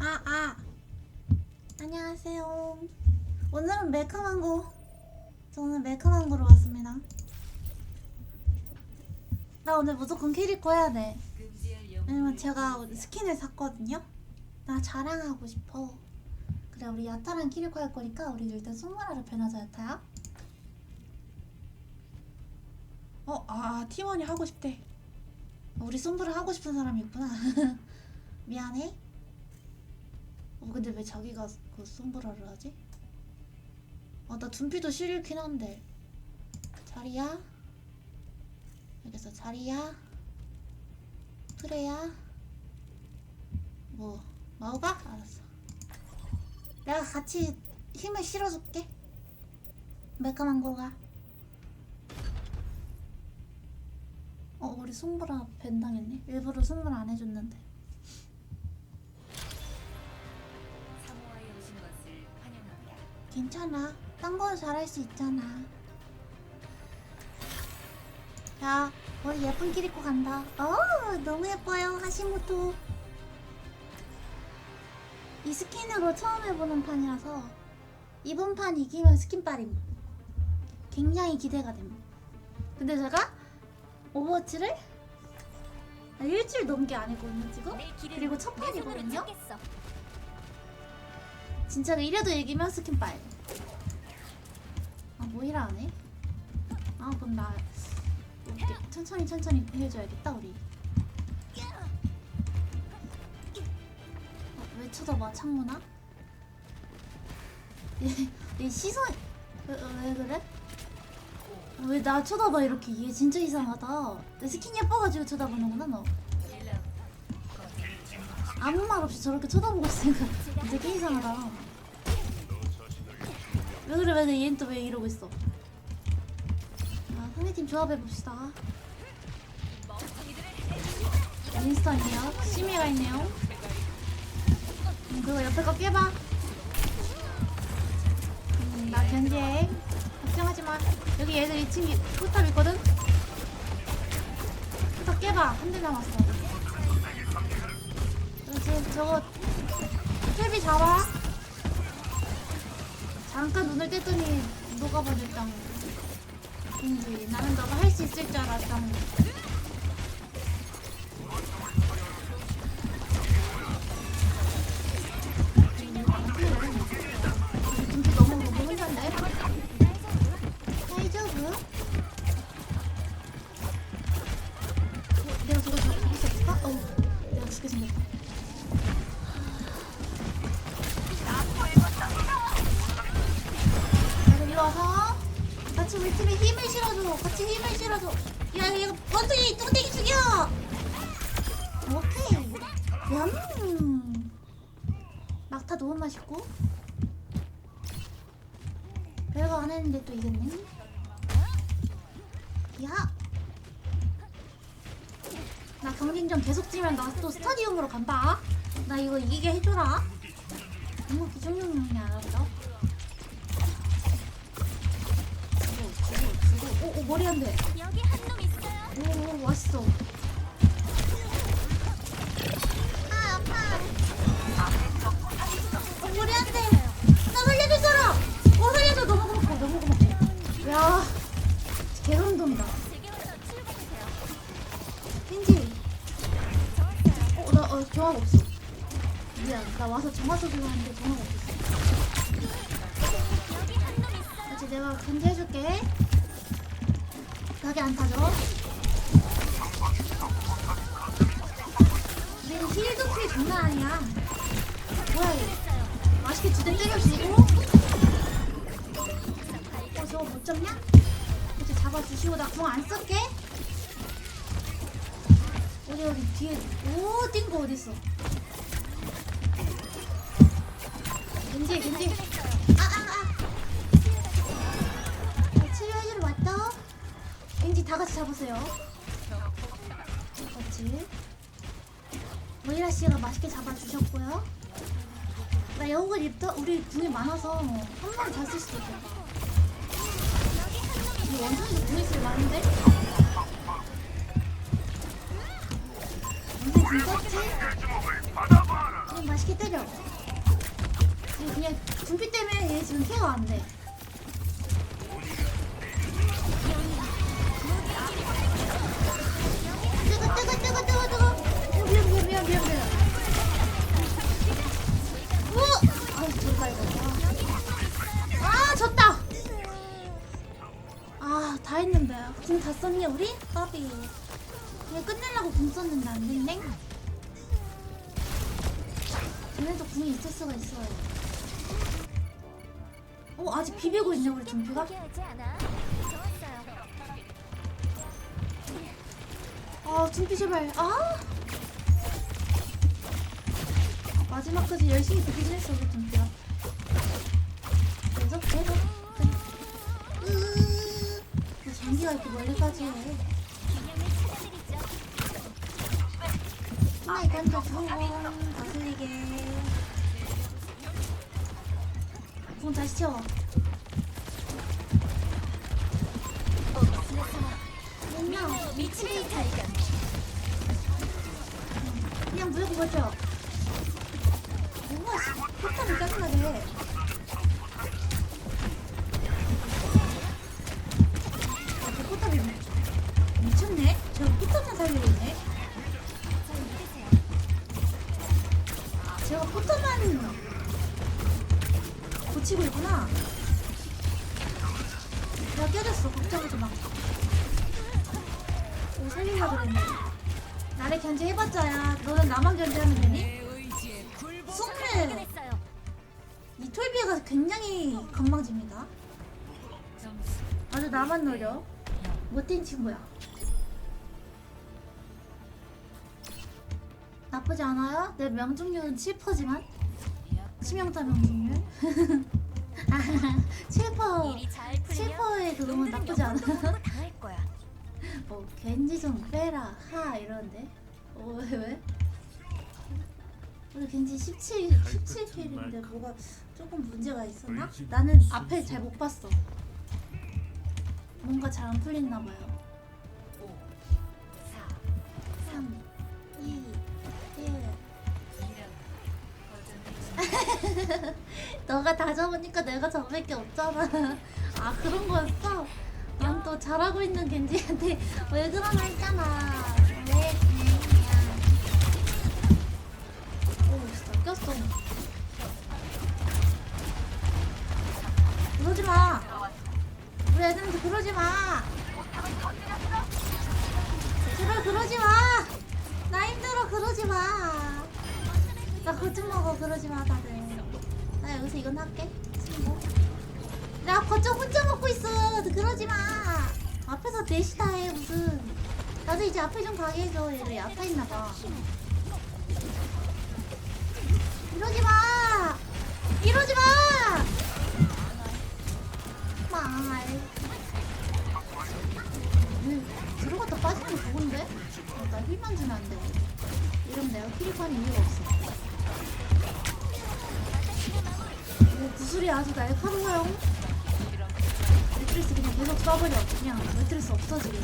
아, 아. 안녕하세요. 오늘은 매크망고. 저는 매크망고로 왔습니다. 나 오늘 무조건 캐릭터 해야 돼. 왜냐면 제가 스킨을 샀거든요. 나 자랑하고 싶어. 그래, 우리 야타랑 키리코 할 거니까 우리 일단 송마라를 변하자, 야타야. 어, 아, 팀원이 하고 싶대. 우리 솜브를 하고 싶은 사람이 있구나. 미안해. 어 근데 왜 자기가 그 솜브라를 하지? 아 나 둔피도 싫긴 한데. 자리야. 알겠어 자리야. 프레야. 뭐 마오가? 알았어. 내가 같이 힘을 실어줄게. 메카망고가. 어 우리 솜브라 벤 당했네. 일부러 솜브라 안 해줬는데 괜찮아. 딴거 잘할 수 있잖아. 야, 우리 예쁜 길 입고 간다. 어, 너무 예뻐요, 하시모토. 이 스킨으로 처음 해보는 판이라서 이번 판 이기면 스킨 빨임. 굉장히 기대가 됩니다. 근데 제가 오버워치를 일주일 넘게 안 했거든요, 지금? 그리고 첫 판이거든요? 진짜 이래도 이기면 스킨 빨. 아 모이라 안 해? 아 그럼 나 이렇게 천천히 천천히 해줘야겠다 우리. 어, 왜 쳐다봐 창문아? 얘, 얘 시선 왜, 왜 그래? 왜 나 쳐다봐 이렇게 얘 진짜 이상하다. 내 스킨 예뻐가지고 쳐다보는구나 너. 아무 말 없이 저렇게 쳐다보고 있으니까 되게 이상하다. 왜 그래 왜 얘는 또 왜 이러고 있어? 아 상대팀 조합해 봅시다. 윈스턴이요. 시미가 있네요. 음, 그거 옆에 거 깨봐. 음, 나 견제. 걱정하지 마. 여기 얘들 2층 포탑 있거든. 포탑 깨봐. 한 대 남았어. 그렇지. 저거 잡아. 잠깐 눈을 뗐더니 녹아버렸당. 왠지 나는 너가 할 수 있을 줄 알았당. 눈 안 했는데 또 이겼네. 야. 나 경쟁전 계속 지면 나 또 스타디움으로 간다. 나 이거 이기게 해줘라. 이거? 주고 주고 주고 오, 오 머리 안 돼. 여기 한 놈 있어요. 오, 오 왔어. 아 아파. 어, 머리 안 돼. 나 살려줄 사람. 어 살려줘 너무 고맙고 너무 고맙고. 야 와서 출근하세요. 겐지. 어나 어, 정확 없어. 미안 나 와서 정화 써주려 하는데 정확 없었어. 그렇지 내가 견제해줄게. 나게 안 타죠? 얘는 힐도 킬 장난 아니야. 뭐야 얘? 맛있게 두 대 때려주고. 어 저거 못 잡냐? 이제 잡아주시고 나 공 안 쓸게. 어디 어디 뒤에 오뛴거 어디 있어? 겐지 겐지. 아아아. 아, 치료해주러 왔다. 왠지 다 같이 잡으세요. 같이. 모이라 씨가 맛있게 잡아주셨고요. 나 여우가 입다 우리 궁이 많아서 한 번에 잘 쓸 수도 있겠다. 이 원숭이도 있을 많은데? 원숭이 궁 썼지? 어, 맛있게 때려. 지금 그냥 준비 때문에 얘 지금 케어 안 돼. 뜨거 뜨거 뜨거 뜨거 뜨거. 어, 미안 미안 미안 미안 미안. 오! 아 좋다 이거. 다 했는데 궁 다 썼니 우리? 까비. 그냥 끝내려고 궁 썼는데 안 됐네. 걔네도 궁이 있을 수가 있어요. 어 아직 비비고 있네 우리. 좋았어요. 아 준비 제발. 아 마지막까지 열심히 비비긴 했어 우리 준비가. 왜 장기가 이렇게 멀리까지 해. 찾아드리죠. 하나에 던져 두번 다스리게. 궁 다시 채워. 깨졌어. 걱정하지 마. 오, 살리려고 그랬네. 나를 견제해봤자야. 너는 나만 견제하면 되니? 발견했어요. 이 톨비가 굉장히 건방집니다. 아주 나만 노려. 못된 친구야. 나쁘지 않아요? 내 명중률은 7%지만 치명타 명중률 7% 일이 잘 풀리면 7%의 그거면 나쁘지 않아. 당할 거야. 뭐 겐지 좀 빼라 하 이러는데. 어, 왜 왜? 우리 겐지 17 17킬인데 뭐가 조금 문제가 있었나? 나는 앞에 잘 못 봤어. 뭔가 잘 안 풀렸나 봐요. 너가 다 잡으니까 내가 잡을 게 없잖아. 아 그런 거였어? 난 또 잘하고 있는 겐지한테 왜 그러나 했잖아. 왜 그냥. 오 진짜 꼈어. 그러지 마. 우리 애들한테 그러지 마. 제발 그러지 마. 나 힘들어 그러지 마. 나 거짓 먹어 그러지 마 다들. 나 여기서 이건 할게. 친구. 나 거짓 혼자 먹고 있어. 그러지 마. 앞에서 넷이 다해 무슨. 나도 이제 앞에 좀 가게 해줘. 얘들 약해 있나 봐. 이러지 마. 이러지 마. 말. 왜 들어갔다 빠지는 거 좋은데? 어, 나 힐만 주면 안 돼. 이러면 내가 킬입하는 이유가 없어. 오, 구슬이 아주 날카로워요. 매트리스 그냥 계속 써버려. 그냥 매트리스 없어지게.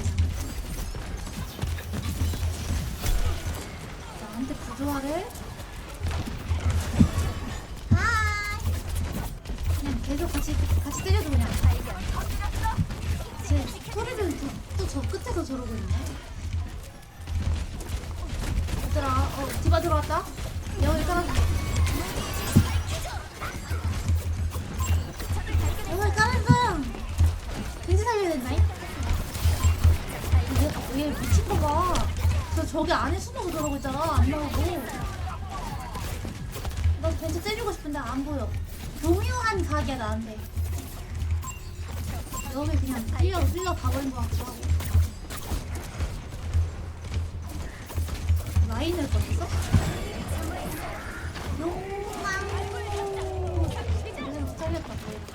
나한테 부조화를. 저 저기 안에 숨어서 저러고 있잖아. 안 나오고. 나 겐지 때리고 싶은데 안 보여. 교묘한 각이야 나한테. 여기 그냥 뛰어 뛰어 가버린 것 같기도 하고. 라인을 걷었어? 용망. 잘렸다 보이다.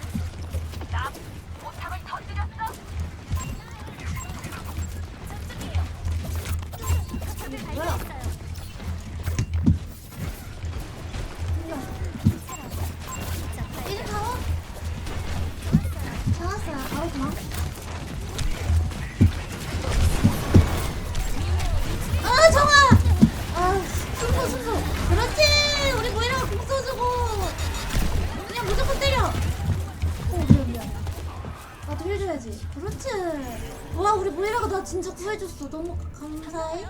진짜 구해줬어. 너무 감사해.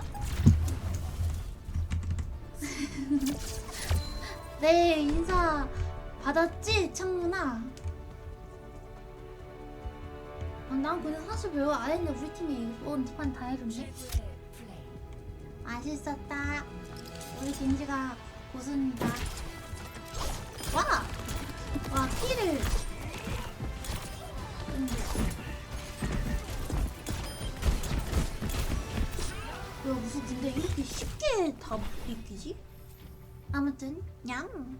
네, 인사 받았지, 창문아? 아, 난 근데 사실 별로 안 했는데 우리 팀이 온 뒷판 다 해줬네. 맛있었다. 우리 겐지가 고수입니다. 와! 와, 피를. 음. 왜 무슨 근데 이렇게 쉽게 다 이기지? 아무튼 양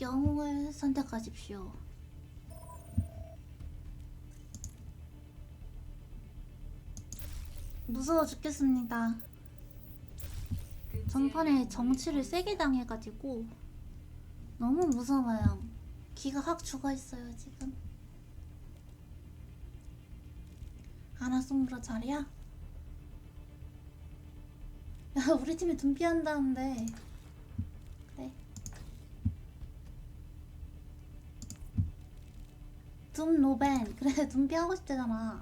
영웅을 선택하십시오. 무서워 죽겠습니다. 전판에 정치를 세게 당해가지고 너무 무서워요. 기가 확 죽어있어요 지금. 아나송브라 자리야? 야 우리 팀이 둔피한다는데. 그래. 둠 노벤. 그래 둔피 하고 싶대잖아.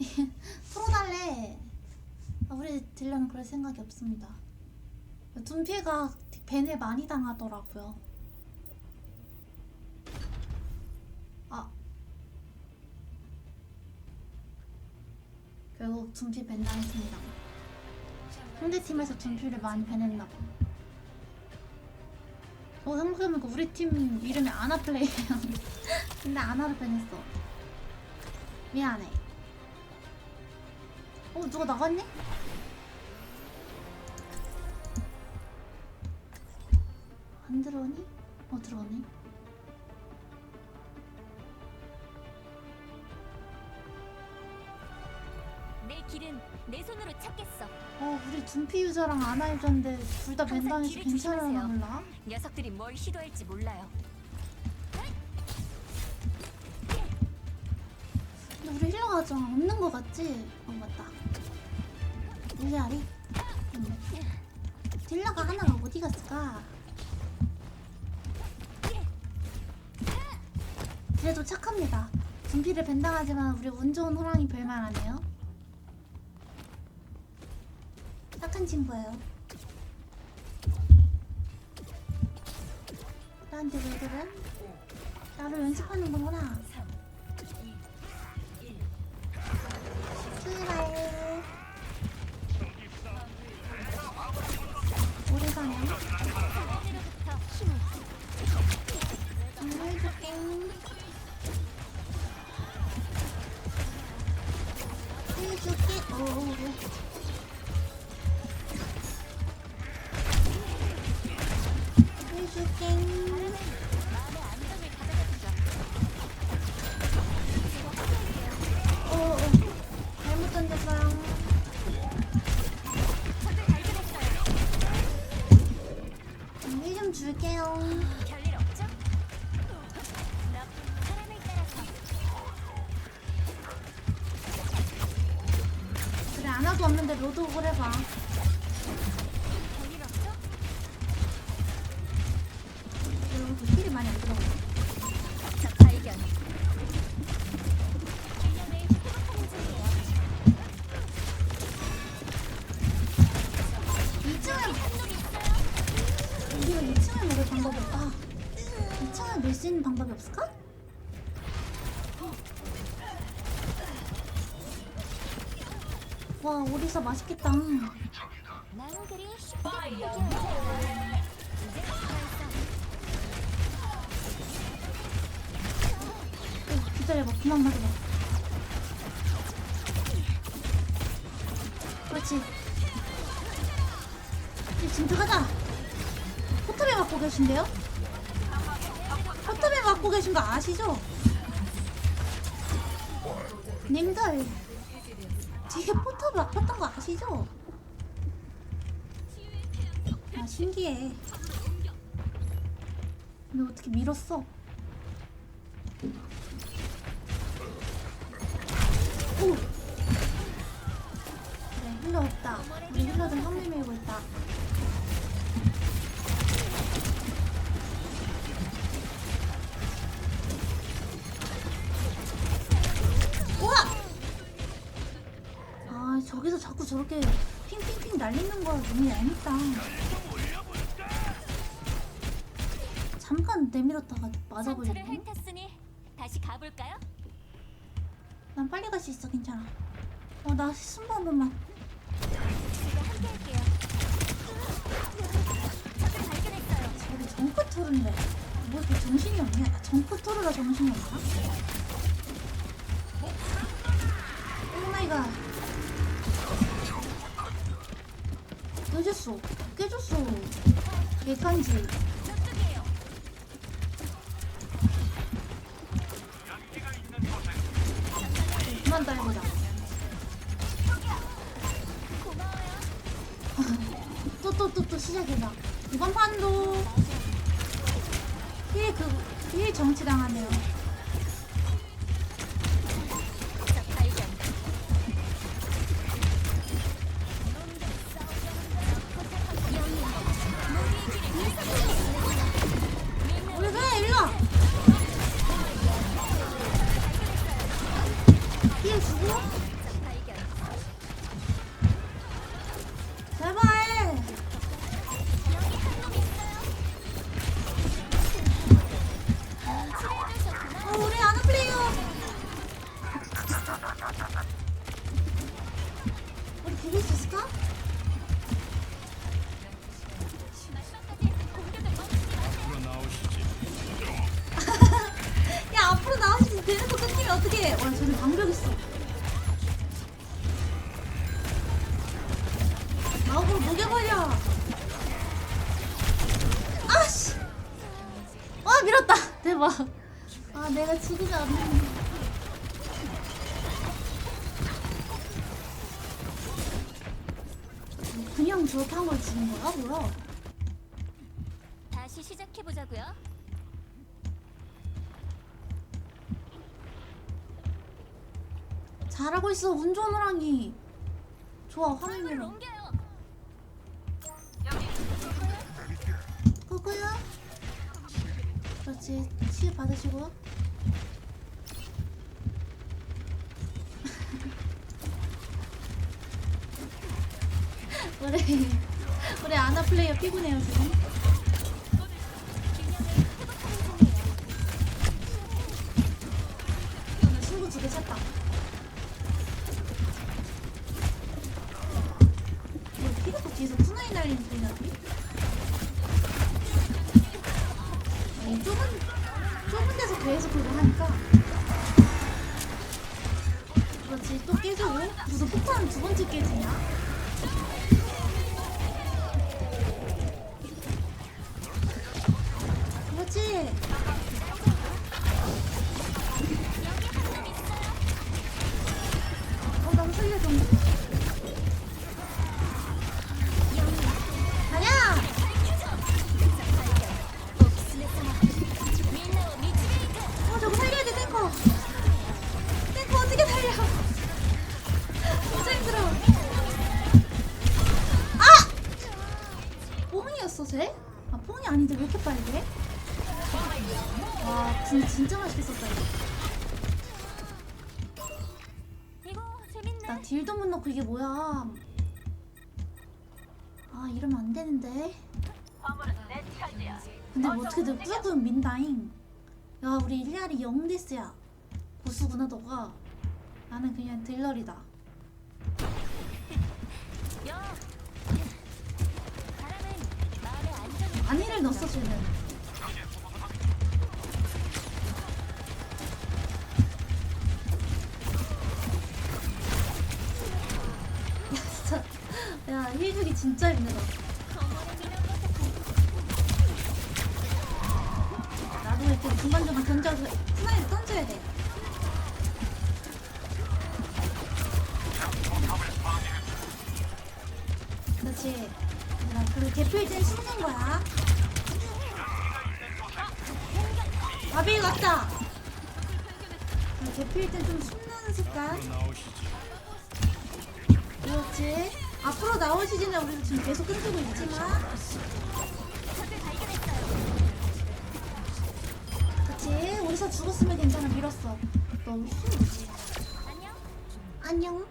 풀어달래. 아, 우리 딜러는 그럴 생각이 없습니다. 둔피가 벤을 많이 당하더라고요 아 결국 둔피 벤 당했습니다. 상대팀에서 둔피를 많이 벤했나봐 어 생각해보니까 우리 팀 이름이 아나플레이예요. 근데 아나를 벤했어. 미안해. 어 누가 나갔네? 안 들어오니? 어 들어오네 내 손으로 찾겠어. 어 우리 둔피 유저랑 아나 유저인데 둘 다 항상 괜찮으나 조심하세요. 몰라? 녀석들이 뭘 시도할지 몰라요. 근데 우리 힐러가 좀 없는 거 같지? 어 맞다 릴리아리? 응. 딜러가 하나가 어디 갔을까? 그래도 착합니다 둔피를 벤당하지만 우리 운 좋은 호랑이 별말하네요 착한 친구예요 나한테 왜 그래? 나를 연습하는 거구나 출발 오래 가냐? 하늘로부터 힘을. 안 해줄게 해줄게 오 2층을 먹을 방법이 없다 2층을 밀 수 있는 방법이 없을까? 와 오리사 맛있겠다 나무들이 쉽게 포기하지 않아요. 이제. 오, 기다려봐 그만 맞아봐 그렇지 이제 지금 들어가자 맞고 계신데요? 포탑에 맞고 계신 거 아시죠? 님들 뒤에 포탑 막혔던 거 아시죠? 아 신기해 근데 어떻게 밀었어? 오! 그래 힐러 없다 우리 힐러들 한물 밀고 있다 자꾸 저렇게 핑핑핑 날리는 거야 눈이 얄밉다 잠깐 내밀었다가 상처를 맞아버리네 핥았으니 다시 가볼까요? 난 빨리 갈 수 있어 괜찮아 어 나 승부 한 번만 제가 함께할게요. 적을 발견했어요. 저기 정크토르인데 뭐 이렇게 정신이 없냐 나 정크 토르라 정신이 없나? 오 마이 갓 깨졌어 깨졌어 저쪽이에요. 그만 다 해보자 고마워요. 또또 또 또 시작이다 이번 판도 힐 그, 힐 정치 당하네요 시 시작해 보자고요. 잘하고 있어 운 좋은 호랑이. 좋아 화물 화면으로. 옮겨요. 꾸꾸요. 그렇지 치유 받으시고. 우리 우리 아나 플레이어 피곤해요 지금 계속 그거 하니까. 그렇지. 또 깨지고. 무슨 폭탄 두 번째 깨지냐? 나 딜도 못 넣고 이게 뭐야? 아 이러면 안 되는데. 근데 뭐 어떻게든 꾸역꾸역 민다잉. 야 우리 일리알이 0데스야. 보수구나 너가. 나는 그냥 딜러리다. 안위를 넣었어 쟤는. 야 힐주기 진짜 힘들어. 나도 이렇게 중간중간 던져서 스나이를 던져야 돼. 그렇지. 나 그리고 땐 숨는 거야. 같다. 대표일 땐좀 숨는 색깔. 그렇지. 앞으로 나오시지는 우리도 지금 계속 끊기고 있지만. 그치 우리서 죽었으면 괜찮아 밀었어 너 무슨 안녕. 안녕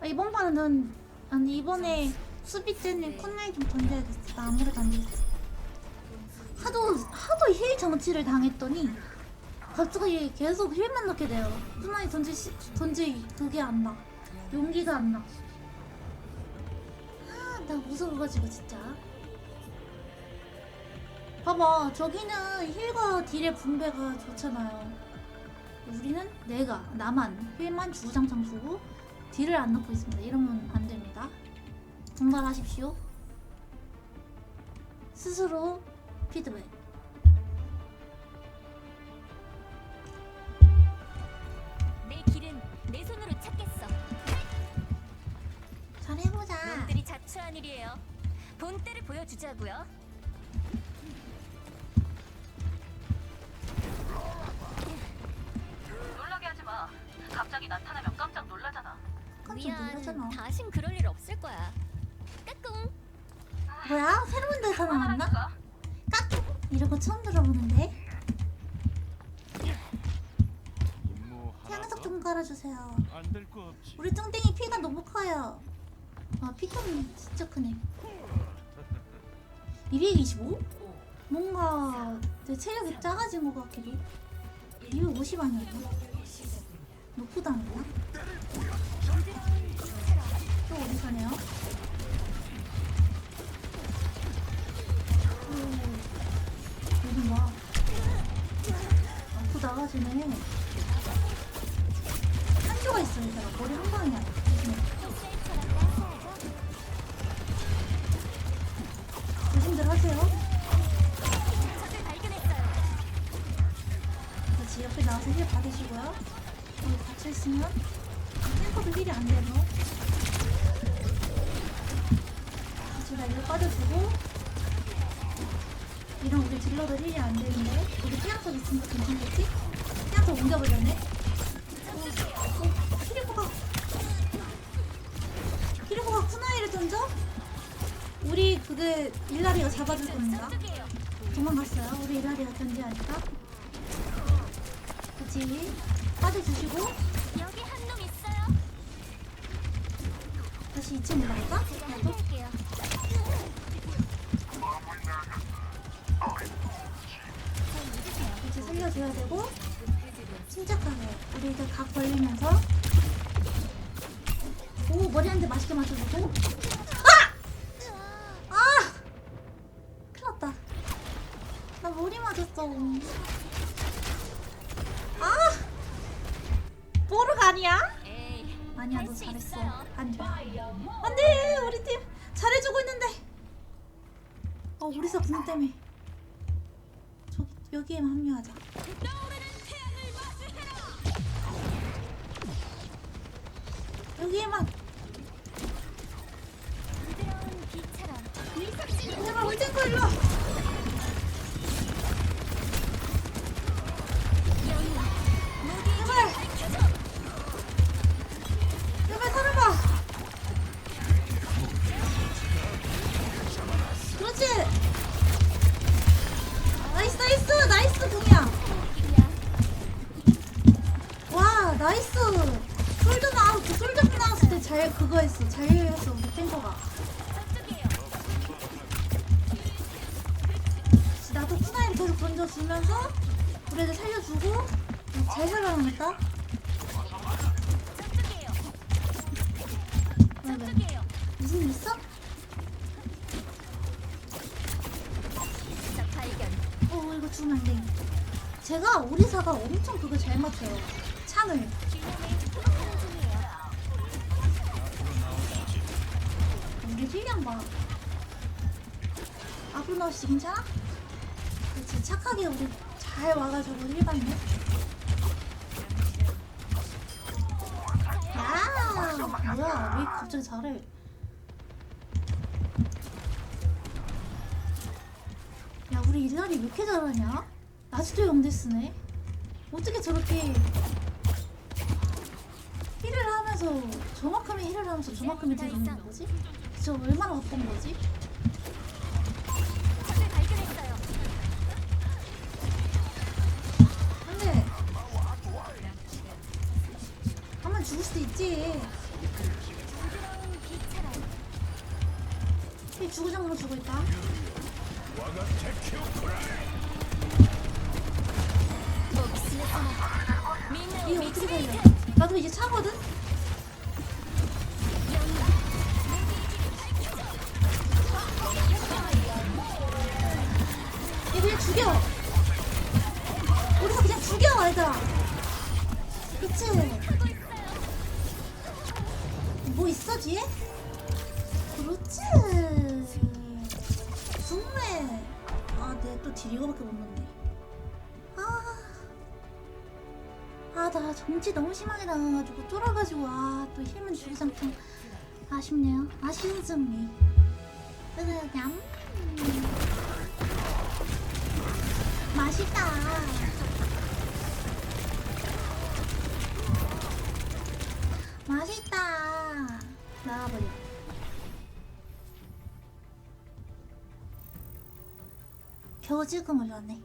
아, 아, 이번 판은 아니 이번에 수비 때는 콘라인 좀 던져야겠어. 나 아무래도 안 되겠어. 하도 하도 힐 정치를 당했더니 갑자기 계속 힐만 넣게 돼요. 던지 시, 던지 그게 안 나. 용기가 안 나. 아, 나 무서워가지고 진짜. 봐봐, 저기는 힐과 딜의 분배가 좋잖아요. 우리는 내가 나만 힐만 주구장창 주고 딜을 안 넣고 있습니다. 이러면 안 됩니다. 분발하십시오. 스스로 피드백. 자. 자초한 일이에요. 본때를 보여주자고요. 놀라게 하지 마. 갑자기 나타나면 깜짝 놀라잖아. 깜짝 미안. 놀라잖아. 다신 그럴 일 없을 거야. 까꿍. 뭐야? 새로운 대사 나왔나? 하니까. 까꿍! 이러고 처음 들어보는데? 임무 하나 향석 좀 깔아주세요. 안될 거 없지. 우리 뚱땡이 피가 너무 커요. 아, 피통이 진짜 크네. 225? 뭔가 내 체력이 작아진 것 같기도. 250 아니었나? 높다는구나? 또 어디 가네요? 오, 여기 봐. 앞으로 나가지네. 한조가 있어, 얘들아. 머리 한 방이야. 조심들 하세요. 그렇지, 옆에 나와서 힐 받으시고요. 여기 갇혀있으면 탱커도 힐이 안. 그렇지, 나 이거 빠져주고. 이런 우리 딜러도 힐이 안 되는데. 우리 피양석 있으니까 괜찮겠지? 피양석 옮겨버렸네. 어, 키리코가. 키리코가 쿠나이를 던져? 우리 그게 일라리가 잡아줄 겁니다. 도망갔어요. 우리 일라리가 견제하니까. 그치. 빠져주시고, 여기 한 놈 있어요. 다시 2층 올라갈까? 제가 나도? 해볼게요. 그치, 살려줘야 되고, 침착하게. 우리 이제 각 벌리면서. 오, 머리 한 대 맛있게 맞춰주고. 아! 아! 큰일 났다. 나 머리 맞았어. 아! 뽀르가 아니야? 너 잘했어 있어요. 안돼 안 돼 우리 팀 잘해주고 있는데 어 우리사 분노 때문에 저기 여기에만 합류하자 여기에만 나이스 솔드 나왔 솔드 나왔을 때 잘 그거 했어 잘 했어 우리 탱커가. 나도 쿠나이를 계속 던져주면서 우리 애들 살려주고 잘 살아남았다. 왜, 왜? 무슨 일 있어? 어 이거 주면 안돼 제가 오리사가 엄청 그거 잘 맞춰요 중이에요. 우리 힐량 봐 앞으로 나오시 괜찮아? 그렇지 착하게 우리 잘 와가지고 힐 받네 야 뭐야 왜 갑자기 잘해 야 우리 일날이 왜 이렇게 잘하냐? 아직도 영대스네 어떻게 저렇게 하면서 저만큼의 힐을 하면서 저만큼의 딜을 넣는 거지? 저 얼마나 바쁜 거지? 근데 한번 죽을 수도 있지 이 주구장으로 죽고 있다. 이게 어떻게 살려? 나도 이제 차거든? 죽여! 우리가 그냥 죽여, 얘들아! 그치? 뭐 있어, 뒤에? 그렇지! 승매! 아, 내가 또딜 이거밖에 못 넣네. 아. 아, 나 정치 너무 심하게 당해가지고 쫄아가지고 아, 또 힐만 주구장 좀 아쉽네요. 아쉬운 승리. 으냠. 맛있다. 맛있다. 나와버려. 겨우 지금 올랐네.